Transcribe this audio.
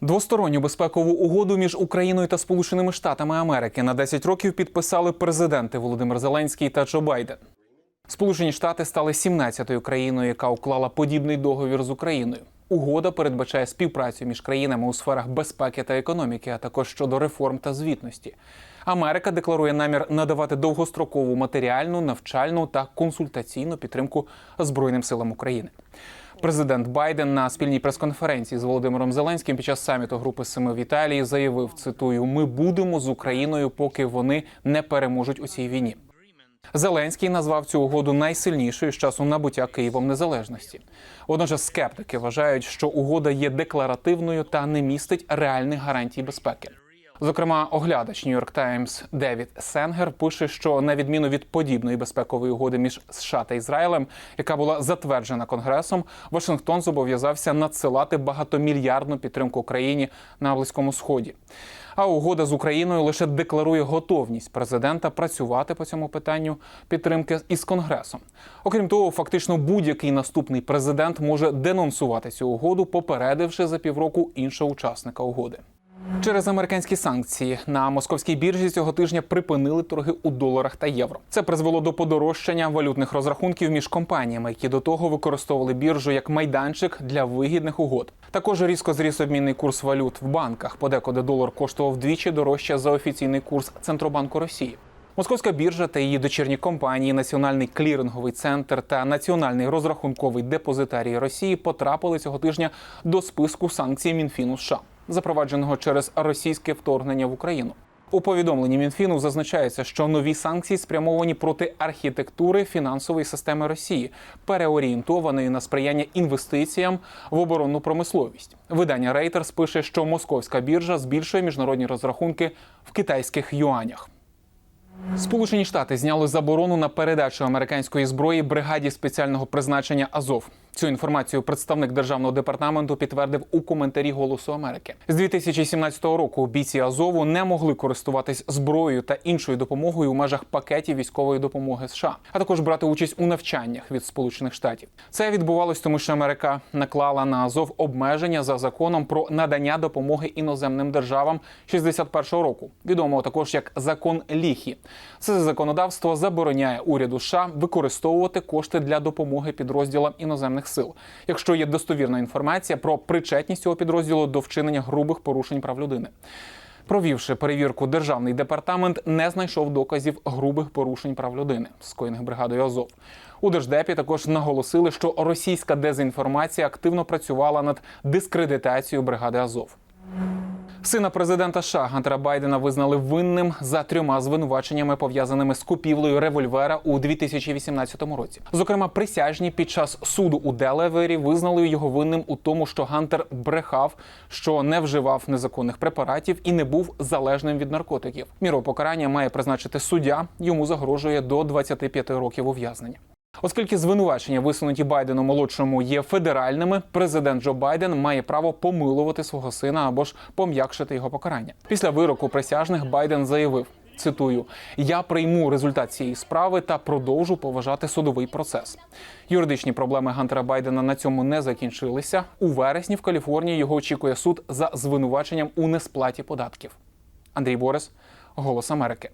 Двосторонню безпекову угоду між Україною та Сполученими Штатами Америки на 10 років підписали президенти Володимир Зеленський та Джо Байден. Сполучені Штати стали 17-ю країною, яка уклала подібний договір з Україною. Угода передбачає співпрацю між країнами у сферах безпеки та економіки, а також щодо реформ та звітності. Америка декларує намір надавати довгострокову матеріальну, навчальну та консультаційну підтримку Збройним силам України. Президент Байден на спільній прес-конференції з Володимиром Зеленським під час саміту Групи Семи в Італії заявив: цитую: Ми будемо з Україною, поки вони не переможуть у цій війні. Зеленський назвав цю угоду найсильнішою з часу набуття Києвом незалежності. Водночас скептики вважають, що угода є декларативною та не містить реальних гарантій безпеки. Зокрема, оглядач New York Times Девід Сенгер пише, що на відміну від подібної безпекової угоди між США та Ізраїлем, яка була затверджена Конгресом, Вашингтон зобов'язався надсилати багатомільярдну підтримку Україні на Близькому Сході. А угода з Україною лише декларує готовність президента працювати по цьому питанню підтримки із Конгресом. Окрім того, фактично будь-який наступний президент може денонсувати цю угоду, попередивши за півроку іншого учасника угоди. Через американські санкції на московській біржі цього тижня припинили торги у доларах та євро. Це призвело до подорожчання валютних розрахунків між компаніями, які до того використовували біржу як майданчик для вигідних угод. Також різко зріс обмінний курс валют в банках. Подекуди долар коштував вдвічі дорожче за офіційний курс Центробанку Росії. Московська біржа та її дочірні компанії, Національний кліринговий центр та Національний розрахунковий депозитарій Росії потрапили цього тижня до списку санкцій Мінфіну США, запровадженого через російське вторгнення в Україну. У повідомленні Мінфіну зазначається, що нові санкції спрямовані проти архітектури фінансової системи Росії, переорієнтованої на сприяння інвестиціям в оборонну промисловість. Видання Reuters пише, що московська біржа збільшує міжнародні розрахунки в китайських юанях. Сполучені Штати зняли заборону на передачу американської зброї бригаді спеціального призначення Азов. Цю інформацію представник державного департаменту підтвердив у коментарі Голосу Америки. З 2017 року бійці Азову не могли користуватись зброєю та іншою допомогою у межах пакетів військової допомоги США, а також брати участь у навчаннях від Сполучених Штатів. Це відбувалось, тому що Америка наклала на Азов обмеження за законом про надання допомоги іноземним державам 61-го року, відомого також як закон Ліхі. Це законодавство забороняє уряду США використовувати кошти для допомоги підрозділам іноземних сил, якщо є достовірна інформація про причетність цього підрозділу до вчинення грубих порушень прав людини. Провівши перевірку, державний департамент не знайшов доказів грубих порушень прав людини, скоєних бригадою Азов. У держдепі також наголосили, що російська дезінформація активно працювала над дискредитацією бригади Азов. Сина президента США Гантера Байдена визнали винним за трьома звинуваченнями, пов'язаними з купівлею револьвера у 2018 році. Зокрема, присяжні під час суду у Делавері визнали його винним у тому, що Гантер брехав, що не вживав незаконних препаратів і не був залежним від наркотиків. Міру покарання має призначити суддя. Йому загрожує до 25 років ув'язнення. Оскільки звинувачення, висунуті Байдену молодшому, є федеральними, президент Джо Байден має право помилувати свого сина або ж пом'якшити його покарання. Після вироку присяжних Байден заявив. Цитую: я прийму результат цієї справи та продовжу поважати судовий процес. Юридичні проблеми Гантера Байдена на цьому не закінчилися. У вересні в Каліфорнії його очікує суд за звинуваченням у несплаті податків. Андрій Борис, Голос Америки.